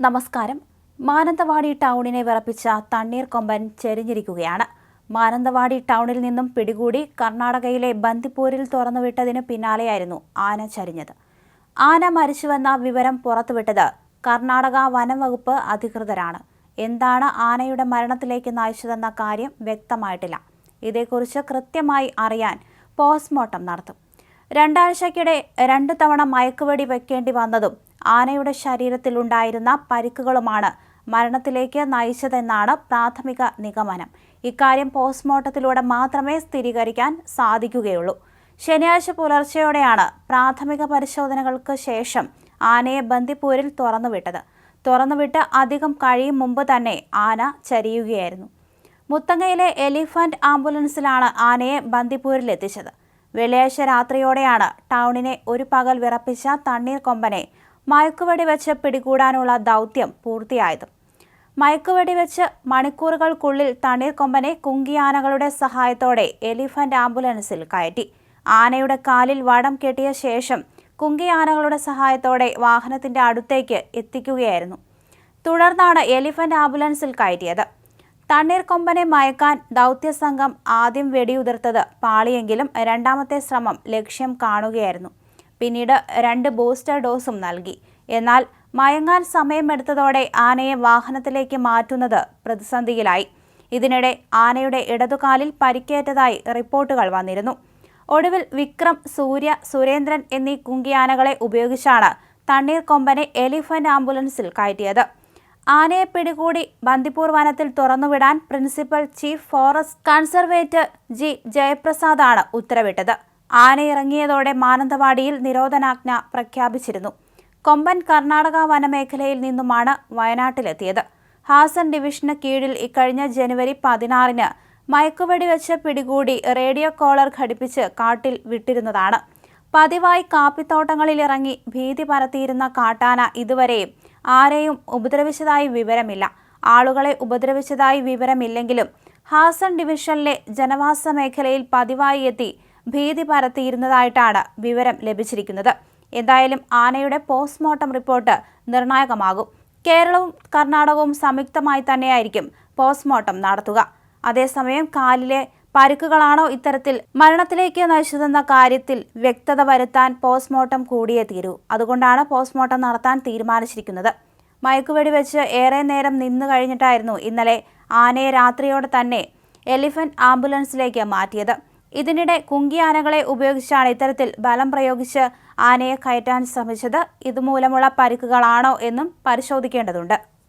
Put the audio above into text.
നമസ്കാരം. മാനന്തവാടി ടൗണിനെ വിറപ്പിച്ച തണ്ണീർ കൊമ്പൻ ചെരിഞ്ഞിരിക്കുകയാണ്. മാനന്തവാടി ടൗണിൽ നിന്നും പിടികൂടി കർണാടകയിലെ ബന്ദിപ്പൂരിൽ തുറന്നുവിട്ടതിന് പിന്നാലെയായിരുന്നു ആന ചരിഞ്ഞത്. ആന മരിച്ചുവെന്ന വിവരം പുറത്തുവിട്ടത് കർണാടക വനം വകുപ്പ് അധികൃതരാണ്. എന്താണ് ആനയുടെ മരണത്തിലേക്ക് നയിച്ചതെന്ന കാര്യം വ്യക്തമായിട്ടില്ല. ഇതേക്കുറിച്ച് കൃത്യമായി അറിയാൻ പോസ്റ്റ്മോർട്ടം നടത്തും. രണ്ടാഴ്ചയ്ക്കിടെ രണ്ടു തവണ മയക്കുവെടി വെക്കേണ്ടി വന്നതും ആനയുടെ ശരീരത്തിൽ ഉണ്ടായിരുന്ന പരിക്കുകളുമാണ് മരണത്തിലേക്ക് നയിച്ചതെന്നാണ് പ്രാഥമിക നിഗമനം. ഇക്കാര്യം പോസ്റ്റ്മോർട്ടത്തിലൂടെ മാത്രമേ സ്ഥിരീകരിക്കാൻ സാധിക്കുകയുള്ളൂ. ശനിയാഴ്ച പുലർച്ചെയോടെയാണ് പ്രാഥമിക പരിശോധനകൾക്ക് ശേഷം ആനയെ ബന്ദിപ്പൂരിൽ തുറന്നുവിട്ടത്. തുറന്നുവിട്ട് അധികം കഴിയും മുമ്പ് തന്നെ ആന ചരിയുകയായിരുന്നു. മുത്തങ്ങയിലെ എലിഫന്റ് ആംബുലൻസിലാണ് ആനയെ ബന്ദിപ്പൂരിൽ എത്തിച്ചത്. വെള്ളിയാഴ്ച രാത്രിയോടെയാണ് ടൗണിനെ ഒരു പകൽ വിറപ്പിച്ച തണ്ണീർക്കൊമ്പനെ മയക്കുവെടി വെച്ച് പിടികൂടാനുള്ള ദൗത്യം പൂർത്തിയായത്. മയക്കുവെടി വെച്ച് മണിക്കൂറുകൾക്കുള്ളിൽ തണ്ണീർക്കൊമ്പനെ കുങ്കിയാനകളുടെ സഹായത്തോടെ എലിഫന്റ് ആംബുലൻസിൽ കയറ്റി. ആനയുടെ കാലിൽ വടം കെട്ടിയ ശേഷം കുങ്കിയാനകളുടെ സഹായത്തോടെ വാഹനത്തിന്റെ അടുത്തേക്ക് എത്തിക്കുകയായിരുന്നു. തുടർന്നാണ് എലിഫന്റ് ആംബുലൻസിൽ കയറ്റിയത്. തണ്ണീർക്കൊമ്പനെ മയക്കാൻ ദൗത്യസംഘം ആദ്യം വെടിയുതിർത്തത് പാളിയെങ്കിലും രണ്ടാമത്തെ ശ്രമം ലക്ഷ്യം കാണുകയായിരുന്നു. പിന്നീട് രണ്ട് ബൂസ്റ്റർ ഡോസും നൽകി. എന്നാൽ മയങ്ങാൻ സമയമെടുത്തതോടെ ആനയെ വാഹനത്തിലേക്ക് മാറ്റുന്നത് പ്രതിസന്ധിയിലായി. ഇതിനിടെ ആനയുടെ ഇടതുകാലിൽ പരിക്കേറ്റതായി റിപ്പോർട്ടുകൾ വന്നിരുന്നു. ഒടുവിൽ വിക്രം സൂര്യ സുരേന്ദ്രൻ എന്നീ കുങ്കിയാനകളെ ഉപയോഗിച്ചാണ് തണ്ണീർ കൊമ്പനെ എലിഫന്റ് ആംബുലൻസിൽ കയറ്റിയത്. ആനയെ പിടികൂടി ബന്ദിപ്പൂർ വനത്തിൽ തുറന്നുവിടാൻ principal chief forest conservator G. ജയപ്രസാദാണ് ഉത്തരവിട്ടത്. ആന ഇറങ്ങിയതോടെ മാനന്തവാടിയിൽ നിരോധനാജ്ഞ പ്രഖ്യാപിച്ചിരുന്നു. കൊമ്പൻ കർണാടക വനമേഖലയിൽ നിന്നുമാണ് വയനാട്ടിലെത്തിയത്. ഹാസൻ ഡിവിഷന് കീഴിൽ ഇക്കഴിഞ്ഞ ജനുവരി പതിനാറിന് മയക്കുവെടി വെച്ച് പിടികൂടി റേഡിയോ കോളർ ഘടിപ്പിച്ച് കാട്ടിൽ വിട്ടിരുന്നതാണ്. പതിവായി കാപ്പിത്തോട്ടങ്ങളിൽ ഇറങ്ങി ഭീതി പരത്തിയിരുന്ന കാട്ടാന ഇതുവരെയും ആരെയും ഉപദ്രവിച്ചതായി വിവരമില്ല. ആളുകളെ ഉപദ്രവിച്ചതായി വിവരമില്ലെങ്കിലും ഹാസൻ ഡിവിഷനിലെ ജനവാസ മേഖലയിൽ പതിവായി എത്തി ഭീതി പരത്തിയിരുന്നതായിട്ടാണ് വിവരം ലഭിച്ചിരിക്കുന്നത്. എന്തായാലും ആനയുടെ പോസ്റ്റ്മോർട്ടം റിപ്പോർട്ട് നിർണായകമാകും. കേരളവും കർണാടകവും സംയുക്തമായി തന്നെയായിരിക്കും പോസ്റ്റ്മോർട്ടം നടത്തുക. അതേസമയം കാലിലെ പരുക്കുകളാണോ ഇത്തരത്തിൽ മരണത്തിലേക്ക് നയിച്ചതെന്ന കാര്യത്തിൽ വ്യക്തത വരുത്താൻ പോസ്റ്റ്മോർട്ടം കൂടിയേ തീരൂ. അതുകൊണ്ടാണ് പോസ്റ്റ്മോർട്ടം നടത്താൻ തീരുമാനിച്ചിരിക്കുന്നത്. മയക്കുവെടി വെച്ച് ഏറെ നേരം നിന്നു കഴിഞ്ഞിട്ടായിരുന്നു ഇന്നലെ ആനയെ രാത്രിയോടെ തന്നെ എലിഫന്റ് ആംബുലൻസിലേക്ക് മാറ്റിയത്. ഇതിനിടെ കുങ്കിയാനകളെ ഉപയോഗിച്ചാണ് ഇത്തരത്തിൽ ബലം പ്രയോഗിച്ച് ആനയെ കയറ്റാൻ ശ്രമിച്ചത്. ഇതുമൂലമുള്ള പരിക്കുകളാണോ എന്നും പരിശോധിക്കേണ്ടതുണ്ട്.